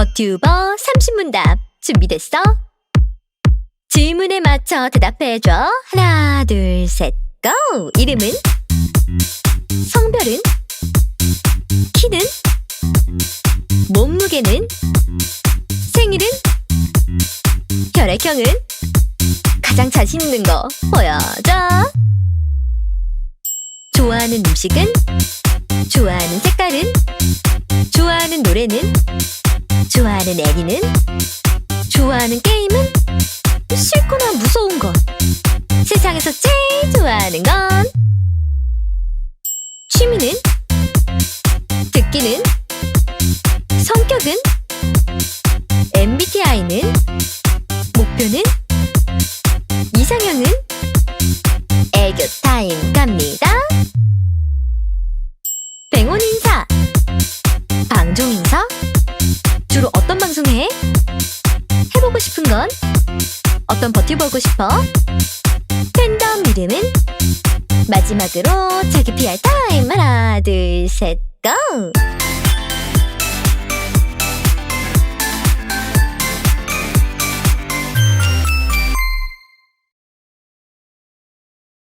버튜버 30문답 준비됐어? 질문에 맞춰 대답해줘. 하나, 둘, 셋, 고! 이름은? 성별은? 키는? 몸무게는? 생일은? 혈액형은? 가장 자신 있는 거 보여줘. 좋아하는 음식은? 좋아하는 색깔은? 좋아하는 노래는? 좋아하는 애니는? 좋아하는 게임은? 싫거나 무서운 것. 세상에서 제일 좋아하는 건? 취미는? 듣기는? 성격은? MBTI는? 목표는? 이상형은? 애교 타임 주로 어떤 방송 해? 해보고 싶은 건? 어떤 버텨보고 싶어? 팬덤 이름은? 마지막으로 자기 PR 타임 하나 둘셋 고!